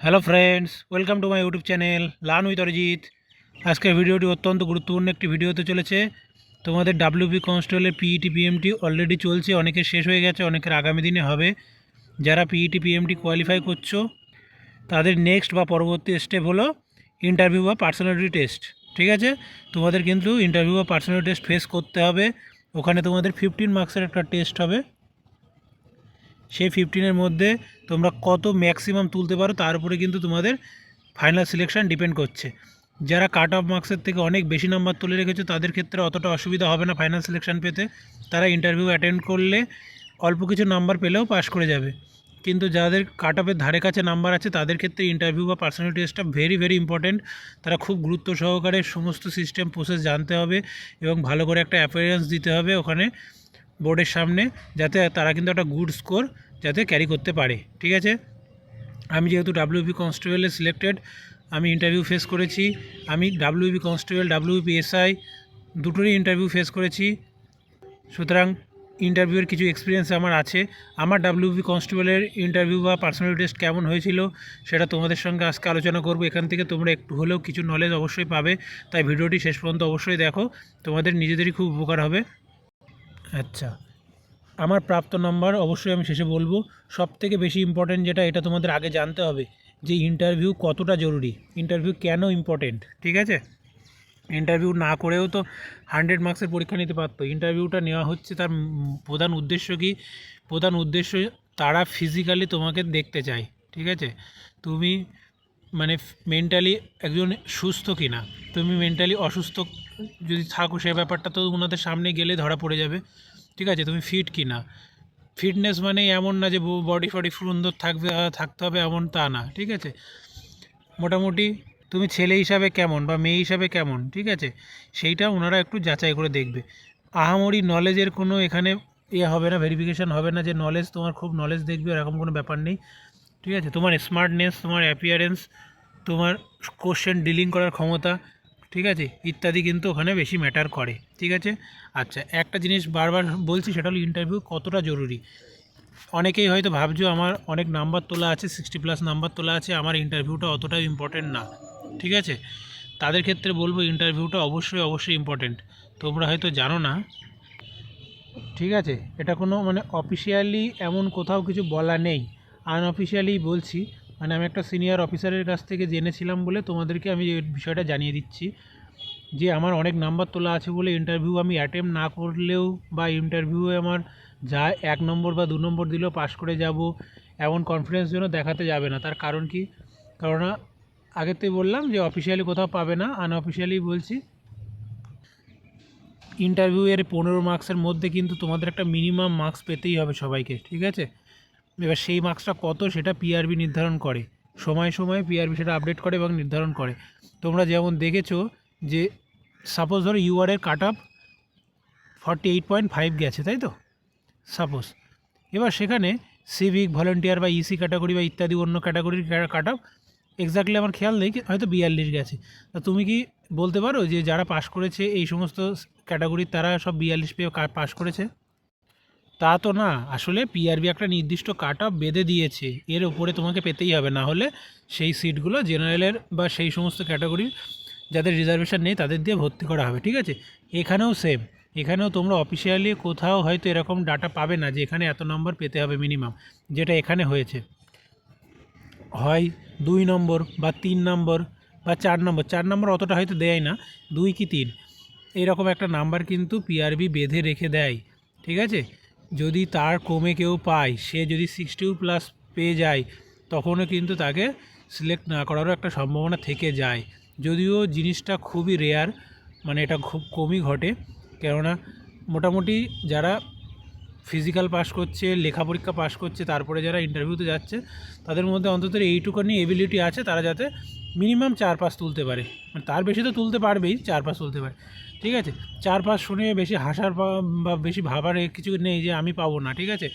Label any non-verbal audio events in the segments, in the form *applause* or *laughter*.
Hello friends welcome to my YouTube channel learn with Arijit আজকের ভিডিওটি অত্যন্ত গুরুত্বপূর্ণ একটি ভিডিও হতে চলেছে। তোমাদের ডাব্লিউপি কনস্টেবলের পিইটি পিএমটি অলরেডি চলছে, অনেকের শেষ হয়ে গেছে, অনেকের আগামী দিনে হবে। যারা পিইটি পিএমটি কোয়ালিফাই করছ, তাদের নেক্সট বা পরবর্তী স্টেপ হলো ইন্টারভিউ বা পার্সোনালিটি টেস্ট ঠিক আছে? তোমাদের কিন্তু ইন্টারভিউ বা পার্সোনালিটি টেস্ট ফেস করতে হবে। ওখানে তোমাদের ফিফটিন মার্কসের একটা টেস্ট হবে। সেই ফিফটিনের মধ্যে তোমরা কত ম্যাক্সিমাম তুলতে পারো, তার উপরে কিন্তু তোমাদের ফাইনাল সিলেকশন ডিপেন্ড করছে। যারা কাট অফ মার্কসের থেকে অনেক বেশি নাম্বার তুলে রেখেছো, তাদের ক্ষেত্রে অতটা অসুবিধা হবে না ফাইনাল সিলেকশান পেতে। তারা ইন্টারভিউ অ্যাটেন্ড করলে অল্প কিছু নাম্বার পেলেও পাস করে যাবে। কিন্তু যাদের কাট অফের ধারে কাছে নাম্বার আছে, তাদের ক্ষেত্রে ইন্টারভিউ বা পার্সোনাল টেস্টটা ভেরি ভেরি ইম্পর্ট্যান্ট তারা খুব গুরুত্ব সহকারে সমস্ত সিস্টেম প্রসেস জানতে হবে এবং ভালো করে একটা অ্যাপিয়ারেন্স দিতে হবে ওখানে বোর্ডের সামনে, যাতে তারা কিন্তু একটা গুড স্কোর যাতে ক্যারি করতে পারে, ঠিক আছে? আমি যেহেতু ডাব্লিউপি কনস্টেবলে সিলেক্টেড আমি ইন্টারভিউ ফেস করেছি। আমি ডাব্লিউপি কনস্টেবল ডাব্লিউপি এসআই দুটোরই ইন্টারভিউ ফেস করেছি। সুতরাং ইন্টারভিউয়ের কিছু এক্সপিরিয়েন্স আমার আছে। আমার ডাব্লিউপি কনস্টেবলের ইন্টারভিউ বা পার্সোনাল টেস্ট কেমন হয়েছিল, সেটা তোমাদের সঙ্গে আজকে আলোচনা করব। এখান থেকে তোমরা একটু হলেও কিছু নলেজ অবশ্যই পাবে। তাই ভিডিওটি শেষ পর্যন্ত অবশ্যই দেখো। তোমাদের নিজেদেরই খুব উপকার হবে। আচ্ছা। আমার প্রাপ্ত নাম্বার অবশ্যই আমি শেষে বলব। সব থেকে বেশি ইম্পর্টেন্ট যেটা, এটা তোমাদের আগে জানতে হবে যে ইন্টারভিউ কতটা জরুরি। ইন্টারভিউ কেন ইম্পর্টেন্ট ঠিক আছে? ইন্টারভিউ না করেও তো হান্ড্রেড মার্কসের পরীক্ষা নিতে পারতো। ইন্টারভিউটা নেওয়া হচ্ছে তার প্রধান উদ্দেশ্য কি? প্রধান উদ্দেশ্য তারা ফিজিক্যালি তোমাকে দেখতে চায়, ঠিক আছে? তুমি মানে মেন্টালি একজন সুস্থ কি না তুমি মেন্টালি অসুস্থ যদি থাকো, সে ব্যাপারটা তো ওনাদের সামনে গেলে ধরা পড়ে যাবে। ঠিক আছে, তুমি ফিট কি না ফিটনেস মানে এমন না যে বডি ফডি সুন্দর থাকবে থাকতে হবে এমন তা না, ঠিক আছে? মোটামুটি তুমি ছেলে হিসাবে কেমন বা মেয়ে হিসাবে কেমন, ঠিক আছে? সেইটা ওনারা একটু যাচাই করে দেখবে। আহামরি নলেজের কোনো এখানে ইয়ে হবে না ভেরিফিকেশান হবে না যে নলেজ তোমার খুব নলেজ দেখবে, এরকম কোনো ব্যাপার নেই, ঠিক আছে? তোমার স্মার্টনেস তোমার অ্যাপিয়ারেন্স তোমার কোশ্চেন ডিলিং করার ক্ষমতা ঠিক আছে? ইত্যাদি কিন্তু ওখানে বেশি ম্যাটার করে, ঠিক আছে? আচ্ছা একটা জিনিস বারবার বলছি, সেটা হলো ইন্টারভিউ কতটা জরুরি? অনেকেই হয়তো ভাবছ আমার অনেক নাম্বার তোলা আছে সিক্সটি প্লাস নাম্বার তোলা আছে, আমার ইন্টারভিউটা অতটা ইম্পর্টেন্ট না, ঠিক আছে? তাদের ক্ষেত্রে বলব ইন্টারভিউটা অবশ্যই অবশ্যই ইম্পর্টেন্ট তোমরা হয়তো জানো না, ঠিক আছে? এটা কোনো মানে অফিসিয়ালি এমন কোথাও কিছু বলা নেই। আনঅফিসিয়ালি বলছি মানে আমি একটা সিনিয়র অফিসারের কাছ থেকে জেনেছিলাম বলে তোমাদেরকে আমি এই বিষয়টা জানিয়ে দিচ্ছি। যে আমার অনেক নাম্বার তোলা আছে বলে ইন্টারভিউ আমি অ্যাটেম্প না করলেও বা ইন্টারভিউয়ে আমার যা এক নম্বর বা দু নম্বর দিলেও পাশ করে যাব, এমন কনফিডেন্স যেন দেখাতে যাবে না। তার কারণ কি? কারণ আগেতেই বললাম যে অফিসিয়ালি কোথাও পাবে না আনঅফিসিয়ালি বলছি ইন্টারভিউয়ের পনেরো মার্কসের মধ্যে কিন্তু তোমাদের একটা মিনিমাম মার্কস পেতেই হবে সবাইকে, ঠিক আছে? এবার সেই মার্কসটা কত সেটা পিআরবি নির্ধারণ করে। সময় সময় পিআরবি সেটা আপডেট করে এবং নির্ধারণ করে। তোমরা যেমন দেখেছ যে সাপোজ ধরো ইউআরের cut off forty eight point five গেছে, তাই তো? সাপোজ এবার সেখানে সিভিক ভলেন্টিয়ার বা ইসি ক্যাটাগরি বা ইত্যাদি অন্য ক্যাটাগরির কাট আপ এক্স্যাক্টলি আমার খেয়াল নেই হয়তো বিয়াল্লিশ গেছে। তা তুমি কি বলতে পারো যে, যারা পাস করেছে এই সমস্ত ক্যাটাগরির তারা সব বিয়াল্লিশ পেয়ে পাস করেছে? তা তো না। আসলে পিআরবি একটা নির্দিষ্ট কাট অফ বেঁধে দিয়েছে। এর উপরে তোমাকে পেতেই হবে। না হলে সেই সিটগুলো জেনারেলের বা সেই সমস্ত ক্যাটাগরির যাদের রিজার্ভেশন নেই তাদের দিয়ে ভর্তি করা হবে, ঠিক আছে? এখানেও সেম এখানেও তোমরা অফিসিয়ালি কোথাও হয়তো এরকম ডাটা পাবে না যে এখানে এত নম্বর পেতে হবে মিনিমাম যেটা এখানে হয়েছে। হয় দুই নম্বর বা তিন নম্বর বা চার নম্বর চার নম্বর অতটা হয়তো দেয় না। দুই কি তিন? এরকম একটা নাম্বার কিন্তু পিআরবি বেঁধে রেখে দেয়, ঠিক আছে? যদি তার কমে কেউ পায়, সে যদি সিক্সটিও প্লাস পেয়ে যায়, তখনও কিন্তু তাকে সিলেক্ট না করারও একটা সম্ভাবনা থেকে যায়। যদিও জিনিসটা খুবই রেয়ার মানে এটা খুব কমই ঘটে। কেননা মোটামুটি যারা ফিজিক্যাল পাস করছে, লেখা পরীক্ষা পাস করছে, তারপরে যারা ইন্টারভিউতে যাচ্ছে, তাদের মধ্যে অন্তত এইটুখানি এবিলিটি আছে তারা যাতে মিনিমাম চার পাস তুলতে পারে। মানে তার বেশি তো তুলতে পারবেই চার পাস তুলতে পারে। ঠিক আছে? চার পাস শুনে বেশি হাসার বা- বেশি ভাবার কিছু নেই যে আমি পাবো না, ঠিক আছে?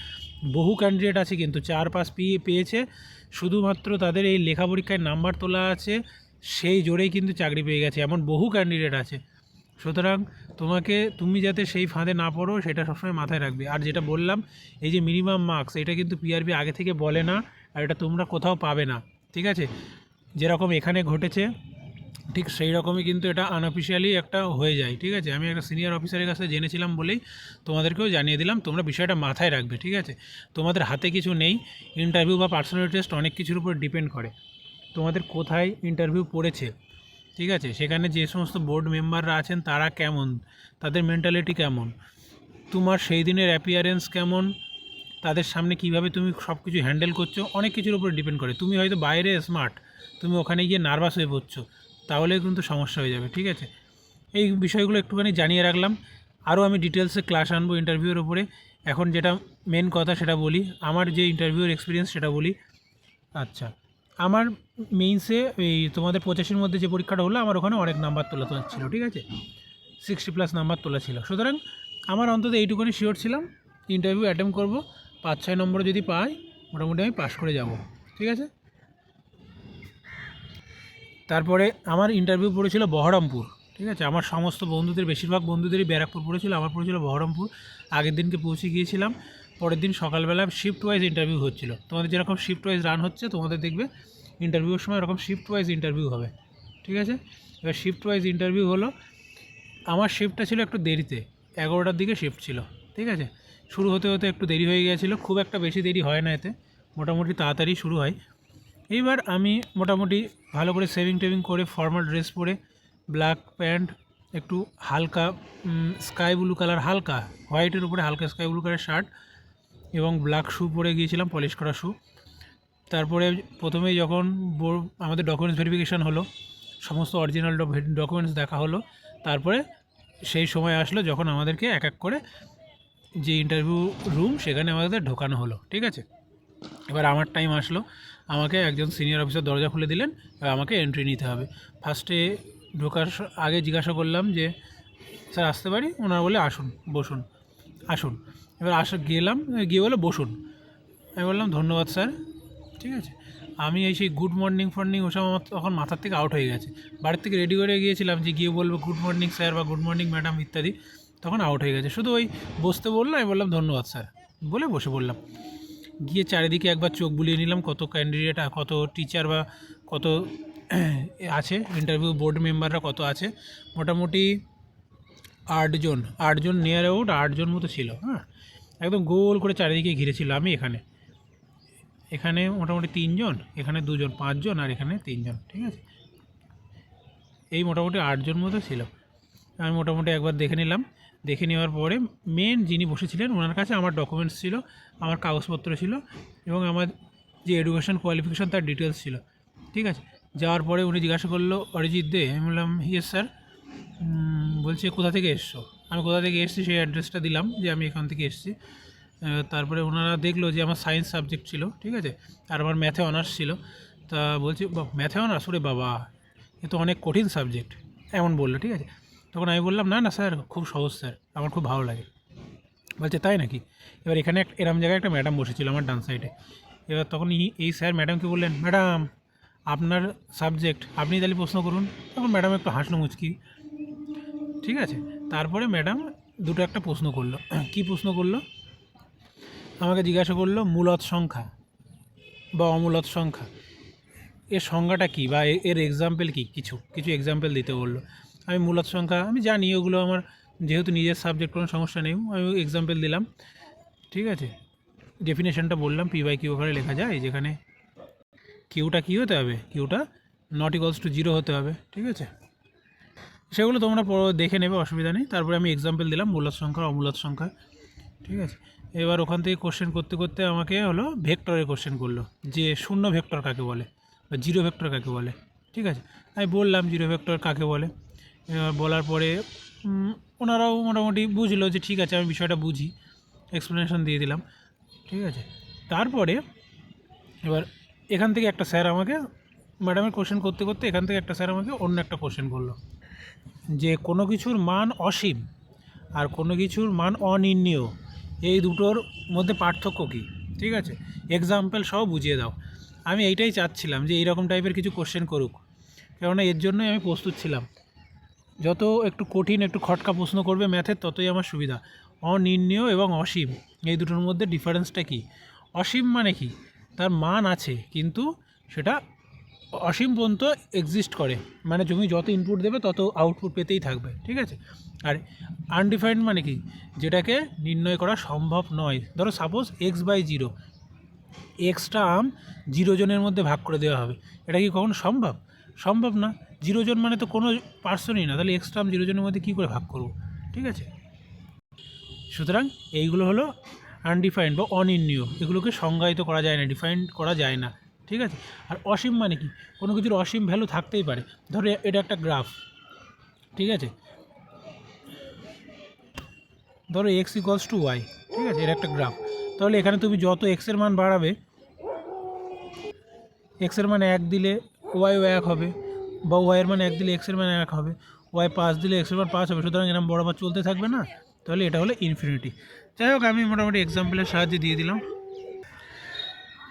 বহু ক্যান্ডিডেট আছে কিন্তু চার পাস পেয়ে, পেয়েছে। শুধুমাত্র তাদের এই লেখা পরীক্ষায় নাম্বার তোলা আছে, সেই জোরেই কিন্তু চাকরি পেয়ে গেছে, এমন বহু ক্যান্ডিডেট আছে। সুতরাং তোমাকে, তুমি যাতে সেই ফাঁদে না পড়ো, সেটা সবসময় মাথায় রাখবে। আর যেটা বললাম, এই যে মিনিমাম মার্কস এটা কিন্তু পিআরবি আগে থেকে বলে না, আর এটা তোমরা কোথাও পাবে না, ঠিক আছে? যেরকম এখানে ঘটেছে, ঠিক সেই রকমই কিন্তু এটা আনঅফিসিয়ালি একটা হয়ে যায়, ঠিক আছে? আমি একটা সিনিয়র অফিসারের কাছে জেনেছিলাম বলেই তোমাদেরকেও জানিয়ে দিলাম, তোমরা বিষয়টা মাথায় রাখবে, ঠিক আছে? তোমাদের হাতে কিছু নেই ইন্টারভিউ বা পার্সোনাল টেস্ট অনেক কিছুর উপর ডিপেন্ড করে। তোমাদের কোথায় ইন্টারভিউ পড়েছে, ঠিক আছে? সেখানে যে সমস্ত বোর্ড মেম্বাররা আছেন, তারা কেমন? তাদের মেন্টালিটি কেমন? তোমার সেই দিনের অ্যাপিয়ারেন্স কেমন? তাদের সামনে কীভাবে তুমি সব কিছু হ্যান্ডেল করছ, অনেক কিছুর উপর ডিপেন্ড করে। তুমি হয়তো বাইরে স্মার্ট তুমি ওখানে গিয়ে নার্ভাস হয়ে পড়ছো তাহলে কিন্তু সমস্যা হয়ে যাবে, ঠিক আছে? এই বিষয়গুলো একটুখানি জানিয়ে রাখলাম। আরও আমি ডিটেলসে ক্লাস আনব ইন্টারভিউর ওপরে এখন যেটা মেন কথা সেটা বলি, আমার যে ইন্টারভিউর এক্সপিরিয়েন্স সেটা বলি। আচ্ছা আমার মেইনসে এই তোমাদের পঁচাশির মধ্যে যে পরীক্ষাটা হলো, আমার ওখানে অনেক নাম্বার তোলা তোলা ছিল, ঠিক আছে? সিক্সটি প্লাস নাম্বার তোলা ছিল। সুতরাং আমার অন্তত এইটুকুনি শিওর ছিলাম। ইন্টারভিউ অ্যাটেম্প করব। পাঁচ ছয় নম্বর যদি পাই, মোটামুটি আমি পাশ করে যাব। ঠিক আছে? তারপরে আমার ইন্টারভিউ পড়েছিল বহরমপুর। ঠিক আছে? আমার সমস্ত বন্ধুদের, বেশিরভাগ বন্ধুদেরই ব্যারাকপুর পড়েছিল। আমার পড়েছিল বহরমপুর। আগের দিনকে পৌঁছে গিয়েছিলাম। পরের দিন সকালবেলা শিফট ওয়াইজ ইন্টারভিউ হচ্ছিল। তোমাদের যেরকম শিফট ওয়াইজ রান হচ্ছে, তোমাদের দেখবে ইন্টারভিউর সময় এরকম শিফট ওয়াইজ ইন্টারভিউ হবে। ঠিক আছে? এবার শিফট ওয়াইজ ইন্টারভিউ হলো, আমার শিফটটা ছিল একটু দেরিতে। এগারোটার দিকে শিফট ছিল। ঠিক আছে? শুরু হতে হতে একটু দেরি হয়ে গিয়েছিল, খুব একটা বেশি দেরি হয় না এতে, মোটামুটি তাড়াতাড়ি শুরু হয়। এইবার আমি মোটামুটি ভালো করে সেভিং টেভিং করে ফর্মাল ড্রেস পরে ব্ল্যাক প্যান্ট একটু হালকা স্কাই ব্লু কালার হালকা হোয়াইটের উপরে হালকা স্কাই ব্লু কালার শার্ট এবং ব্ল্যাক শ্যু পরে গিয়েছিলাম পলিশ করা শ্যু তারপরে প্রথমেই যখন আমাদের ডকুমেন্টস ভেরিফিকেশান হলো, সমস্ত অরিজিনাল ডকুমেন্টস দেখা হলো, তারপরে সেই সময় আসলো যখন আমাদেরকে এক এক করে যে ইন্টারভিউ রুম সেখানে আমাদের ঢোকানো হলো, ঠিক আছে? এবার আমার টাইম আসলো। আমাকে একজন সিনিয়র অফিসার দরজা খুলে দিলেন, এবার আমাকে এন্ট্রি নিতে হবে। ফার্স্টে ঢোকার আগে জিজ্ঞাসা করলাম যে, স্যার, আসতে পারি? ওনারা বলে আসুন, বসুন, আসুন। এবার আস, গেলাম, গিয়ে বলে বসুন। আমি বললাম, ধন্যবাদ, স্যার। ঠিক আছে? আমি এই সেই গুড মর্নিং ফর্নিং ওসব আমার তখন মাথার থেকে আউট হয়ে গেছে। বাড়ির থেকে রেডি করে গিয়েছিলাম যে, গিয়ে বলব গুড মর্নিং স্যার বা গুড মর্নিং ম্যাডাম ইত্যাদি। তখন আউট হয়ে গেছে। শুধু ওই বসতে বলল আমি বললাম, ধন্যবাদ স্যার। বলে বসে পড়লাম। গিয়ে চারিদিকে একবার চোখ বুলিয়ে নিলাম, কত ক্যান্ডিডেট কত টিচার বা কত *clears throat* আছে ইন্টারভিউ বোর্ড মেম্বাররা কত আছে। মোটামুটি আটজন আটজন নিয়ার আউট আটজন মতো ছিল হ্যাঁ। একদম গোল করে চারিদিকে ঘিরেছিল আমি এখানে। এখানে মোটামুটি তিনজন এখানে দুজন পাঁচজন আর এখানে তিনজন ঠিক আছে? এই মোটামুটি আটজন মতো ছিল। আমি মোটামুটি একবার দেখে নিলাম দেখে নেওয়ার পরে মেন যিনি বসেছিলেন, ওনার কাছে আমার ডকুমেন্টস ছিল, আমার কাগজপত্র ছিল এবং আমার যে এডুকেশন কোয়ালিফিকেশান তার ডিটেলস ছিল। ঠিক আছে? যাওয়ার পরে উনি জিজ্ঞাসা করল, অরিজিৎ দে? আমি বললাম ইয়েস স্যার বলছে, কোথা থেকে এসছো? আমি কোথা থেকে এসেছি সেই অ্যাড্রেসটা দিলাম যে আমি এখান থেকে এসেছি। তারপরে ওনারা দেখল যে আমার সায়েন্স সাবজেক্ট ছিল, ঠিক আছে? আর আমার ম্যাথে অনার্স ছিল। তা বলছি ম্যাথে অনার্স ওরে বাবা, এ তো অনেক কঠিন সাবজেক্ট এমন বলল, ঠিক আছে? তখন আমি বললাম, না না, স্যার, খুব সহজ, স্যার, আমার খুব ভালো লাগে। বলছে, তাই নাকি? এবার এখানে এক, এরম জায়গায় একটা ম্যাডাম বসেছিল আমার ডান সাইডে এবার তখন এই স্যার ম্যাডামকে বললেন, ম্যাডাম, আপনার সাবজেক্ট আপনি তাহলে প্রশ্ন করুন। তখন ম্যাডাম একটু হাসলো মুচকি। ঠিক আছে? তারপরে ম্যাডাম দুটো একটা প্রশ্ন করল। *clears throat* কি প্রশ্ন করল? আমাকে জিজ্ঞাসা করল, মূলত সংখ্যা বা অমূলত সংখ্যা? এর সংজ্ঞাটা কী বা এর এক্সাম্পল কী? কিছু কিছু এক্সাম্পল দিতে বলল। আমি মূলত সংখ্যা, আমি জানি ওগুলো আমার, যেহেতু নিজের সাবজেক্ট কোনো সমস্যা নেই, আমি এক্সাম্পল দিলাম, ঠিক আছে? ডেফিনেশনটা বললাম পি বাই কিউ ওখানে লেখা যায়, যেখানে কিউটা কী হতে হবে? কিউটা নট ইকলস টু জিরো হতে হবে, ঠিক আছে? সেগুলো তোমরা দেখে নেবে, অসুবিধা নেই। তারপরে আমি এক্সাম্পল দিলাম, মূলত সংখ্যা, অমূলত সংখ্যা, ঠিক আছে? এবার ওখান থেকে কোশ্চেন করতে করতে আমাকে হলো ভেক্টরের কোশ্চেন করল, যে শূন্য ভেক্টর কাকে বলে? বা জিরো ভেক্টর কাকে বলে? ঠিক আছে? আমি বললাম জিরো ভেক্টর কাকে বলে? বলার পরে ওনারাও মোটামুটি বুঝলো যে ঠিক আছে, আমি বিষয়টা বুঝি এক্সপ্লেনেশন দিয়ে দিলাম, ঠিক আছে? তারপরে, এবার এখান থেকে একটা স্যার আমাকে ম্যাডামের কোশ্চেন করতে করতে এখান থেকে একটা স্যার আমাকে অন্য একটা কোশ্চেন করল, যে কোনো কিছুর মান অসীম আর কোনো কিছুর মান অনির্ণীয়, এই দুটোর মধ্যে পার্থক্য কী? ঠিক আছে? এক্সাম্পল সহ বুঝিয়ে দাও। আমি এইটাই চাচ্ছিলাম যে এইরকম টাইপের কিছু কোশ্চেন করুক, কেননা এর জন্যই আমি প্রস্তুত ছিলাম। যত একটু কঠিন, একটু খটকা প্রশ্ন করবে ম্যাথের, ততই আমার সুবিধা। অনির্ণীয় এবং অসীম, এই দুটোর মধ্যে ডিফারেন্সটা কী? অসীম মানে কি? তার মান আছে, কিন্তু সেটা অসীম পর্যন্ত এক্সিস্ট করে। মানে তুমি যত ইনপুট দেবে, তত আউটপুট পেতেই থাকবে, ঠিক আছে? আর আনডিফাইন্ড মানে কি? যেটাকে নির্ণয় করা সম্ভব নয়। ধরো সাপোজ এক্স বাই জিরো এক্সটা আম জিরো জনের মধ্যে ভাগ করে দেওয়া হবে। এটা কি কখনো সম্ভব? সম্ভব না। জিরো জন মানে তো কোনো পার্সনই না, তাহলে এক্সট্রা আম জিরো জনের মধ্যে কী করে ভাগ করব? ঠিক আছে? সুতরাং এইগুলো হলো আনডিফাইন্ড বা অনির্ণীয়, এগুলোকে সংজ্ঞায়িত করা যায় না ডিফাইন করা যায় না, ঠিক আছে? আর অসীম মানে কি? কোনো কিছুর অসীম ভ্যালু থাকতেই পারে। ধরো এটা একটা গ্রাফ ঠিক আছে? ধরো এক্স ইকুয়ালস টু ওয়াই ঠিক আছে? এটা একটা গ্রাফ তাহলে এখানে তুমি যত এক্সের মান বাড়াবে এক্সের মান এক দিলে ওয়াইও এক হবে। বা ওয়াইয়ের মান এক দিলে এক্সের মান এক হবে। ওয়াই পাঁচ দিলে এক্সের মান পাঁচ হবে। সুতরাং এরকম বরাবর চলতে থাকবে না। তাহলে এটা হলো ইনফিনিটি যাই হোক, আমি মোটামুটি এক্সাম্পলের সাহায্যে দিয়ে দিলাম।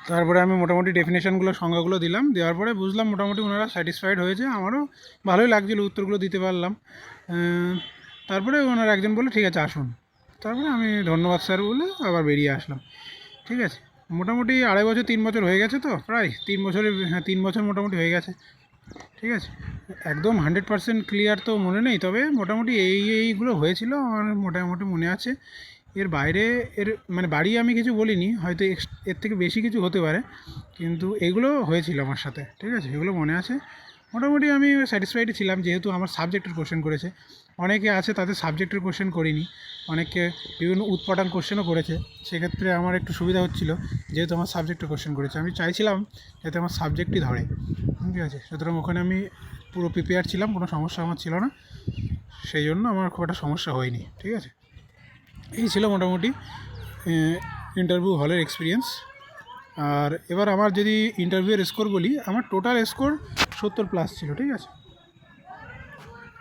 তারপরে আমি মোটামুটি ডেফিনেশনগুলো সংজ্ঞাগুলো দিলাম। দেওয়ার পরে বুঝলাম মোটামুটি ওনারা স্যাটিসফাইড হয়েছে। আমারও ভালোই লাগছিল, উত্তরগুলো দিতে পারলাম। তারপরে ওনার একজন বলে ঠিক আছে, আসুন। তারপরে আমি ধন্যবাদ স্যার বলে আবার বেরিয়ে আসলাম। ঠিক আছে? মোটামুটি আড়াই বছর, তিন বছর হয়ে গেছে তো? প্রায় তিন বছরের হ্যাঁ তিন বছর মোটামুটি হয়ে গেছে। ঠিক আছে। একদম হান্ড্রেড পার্সেন্ট ক্লিয়ার তো মনে নেই, তবে মোটামুটি এই এইগুলো হয়েছিল, আমার মোটামুটি মনে আছে। এর বাইরে এর মানে বাড়ি আমি কিছু বলিনি, হয়তো এর থেকে বেশি কিছু হতে পারে, কিন্তু এগুলো হয়েছিল আমার সাথে, ঠিক আছে? এগুলো মনে আছে। মোটামুটি আমি স্যাটিসফাইড ছিলাম, যেহেতু আমার সাবজেক্টের কোশ্চেন করেছে। অনেকে আছে তাদের সাবজেক্টের কোশ্চেন করিনি, অনেকে বিভিন্ন উৎপাদন কোশ্চেনও করেছে, সেক্ষেত্রে আমার একটু সুবিধা হচ্ছিল যেহেতু আমার সাবজেক্টের কোশ্চেন করেছে। আমি চাইছিলাম যাতে আমার সাবজেক্টই ধরে, ঠিক আছে? সুতরাং ওখানে আমি পুরো প্রিপেয়ার ছিলাম, কোনো সমস্যা আমার ছিল না, সেই জন্য আমার খুব একটা সমস্যা হয়নি, ঠিক আছে? এই ছিল মোটামুটি ইন্টারভিউ হলের এক্সপিরিয়েন্স আর এবার আমার যদি ইন্টারভিউয়ের স্কোর বলি, আমার টোটাল স্কোর সত্তর প্লাস ছিল, ঠিক আছে?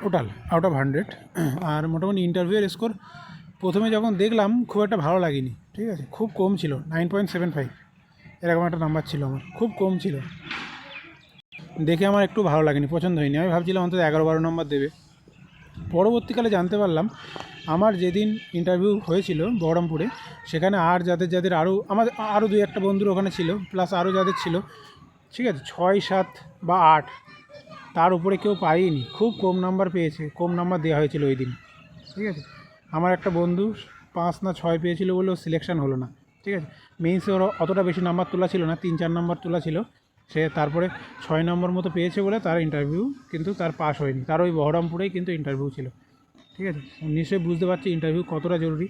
টোটাল আউট অফ হান্ড্রেড আর মোটামুটি ইন্টারভিউয়ের স্কোর প্রথমে যখন দেখলাম, খুব একটা ভালো লাগেনি, ঠিক আছে? খুব কম ছিল নাইন পয়েন্ট সেভেন ফাইভ এরকম একটা নাম্বার ছিল আমার, খুব কম ছিল। দেখে আমার একটু ভালো লাগেনি, পছন্দ হয়নি। আমি ভাবছিলাম অন্তত এগারো বারো নম্বর দেবে। পরবর্তীকালে জানতে পারলাম, আমার যেদিন ইন্টারভিউ হয়েছিল বহরমপুরে, সেখানে আর যাদের যাদের আরও আমার আরও দুই একটা বন্ধুর ওখানে ছিল প্লাস আরও যাদের ছিল, ঠিক আছে? ছয়, সাত বা আট। তার উপরে কেউ পায়নি খুব কম নাম্বার পেয়েছে, কম নাম্বার দেওয়া হয়েছিল ওই দিন। ঠিক আছে? আমার একটা বন্ধু পাঁচ না ছয় পেয়েছিল বলেও সিলেকশন হলো না। ঠিক আছে? মেইনসে ওর অতটা বেশি নাম্বার তোলা ছিল না, তিন চার নাম্বার তোলা ছিল। সে তারপরে ছয় নম্বর মতো পেয়েছে বলে তার ইন্টারভিউ কিন্তু তার পাস হয়নি। তার ওই বহরমপুরেই কিন্তু ইন্টারভিউ ছিল। ঠিক আছে? নিশ্চয়ই বুঝতে পারছি ইন্টারভিউ কতটা জরুরি।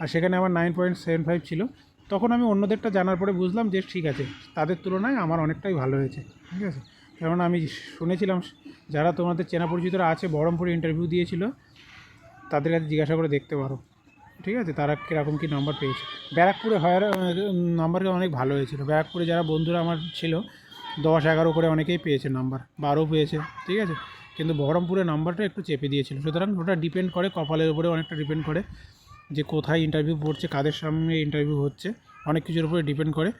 আর সেখানে আমার নাইন পয়েন্ট সেভেন ফাইভ ছিল। তখন আমি অন্যদেরটা জানার পরে বুঝলাম যে ঠিক আছে, তাদের তুলনায় আমার অনেকটাই ভালো হয়েছে। ঠিক আছে? কারণ আমি শুনেছিলাম যারা তোমাদের চেনা পরিচিতরা আছে, বহরমপুরে ইন্টারভিউ দিয়েছিল, তাদের কাছে জিজ্ঞাসা করে দেখতে পারো। ঠিক আছে? তারা কীরকম কী নম্বর পেয়েছে। ব্যারাকপুরে হয়ার নাম্বার অনেক ভালো হয়েছিল। ব্যারাকপুরে যারা বন্ধুরা আমার ছিল, দশ, এগারো করে অনেকেই পেয়েছে নাম্বার বারো পেয়েছে। ঠিক আছে? কিন্তু বহরমপুরে নাম্বারটা একটু চেপে দিয়েছিল। সুতরাং ওটা ডিপেন্ড করে, কপালের উপরে অনেকটা ডিপেন্ড করে যে কোথায় ইন্টারভিউ পড়ছে, কাদের সামনে ইন্টারভিউ হচ্ছে। অনেক কিছুর উপরে ডিপেন্ড করে।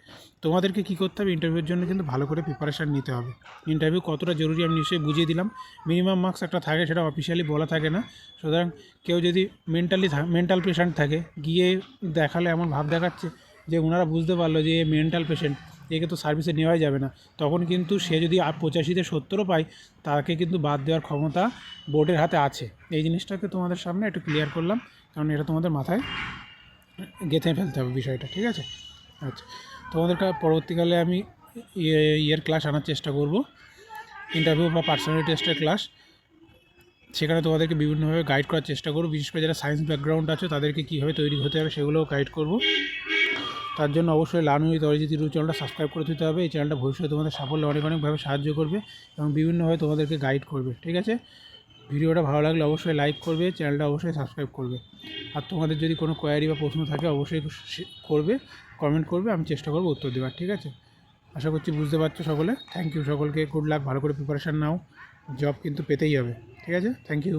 তোমাদেরকে কী করতে হবে? ইন্টারভিউর জন্য কিন্তু ভালো করে প্রিপারেশান নিতে হবে। ইন্টারভিউ কতটা জরুরি আমি নিশ্চয়ই বুঝিয়ে দিলাম। মিনিমাম মার্কস একটা থাকে, সেটা অফিসিয়ালি বলা থাকে না। সুতরাং কেউ যদি মেন্টালি মেন্টাল পেশেন্ট থাকে, গিয়ে দেখালে এমন ভাব দেখাচ্ছে যে ওনারা বুঝতে পারল যে মেন্টাল পেশেন্ট একে তো সার্ভিসে নেওয়াই যাবে না। তখন কিন্তু সে যদি পঁচাশিতে সত্তরও পায়, তাকে কিন্তু বাদ দেওয়ার ক্ষমতা বোর্ডের হাতে আছে। এই জিনিসটাকে তোমাদের সামনে একটু ক্লিয়ার করলাম, কারণ এটা তোমাদের মাথায় গেঁথে ফেলতে হবে বিষয়টা, ঠিক আছে? আচ্ছা তোমাদেরকে পরবর্তীকালে আমি ইয়ে ইয়ের ক্লাস আনার চেষ্টা করব। ইন্টারভিউ বা পার্সোনালিটি টেস্টের ক্লাস সেখানে তোমাদেরকে বিভিন্নভাবে গাইড করার চেষ্টা করব। বিশেষ করে যারা সায়েন্স ব্যাকগ্রাউন্ড আছে, তাদেরকে কীভাবে তৈরি হতে হবে সেগুলোও গাইড করব। তার জন্য অবশ্যই লার্ন উইথ অরিজিৎ ইউটিউব চ্যানেলটা সাবস্ক্রাইব করে দিতে হবে। এই চ্যানেলটা ভবিষ্যতে তোমাদের সাফল্যে অনেক, অনেকভাবে সাহায্য করবে এবং বিভিন্নভাবে তোমাদেরকে গাইড করবে, ঠিক আছে? ভিডিওটা ভালো লাগলে অবশ্যই লাইক করবে চ্যানেলটা অবশ্যই সাবস্ক্রাইব করবে। আর তোমাদের যদি কোনো কোয়ারি বা প্রশ্ন থাকে, অবশ্যই করবে কমেন্ট করবে, আমি চেষ্টা করব উত্তর দেওয়ার, ঠিক আছে? আশা করছি বুঝতে পারছ সকলে। থ্যাংক ইউ সকলকে। গুড লাক ভালো করে প্রিপারেশান নাও। জব কিন্তু পেতেই হবে, ঠিক আছে? Thank you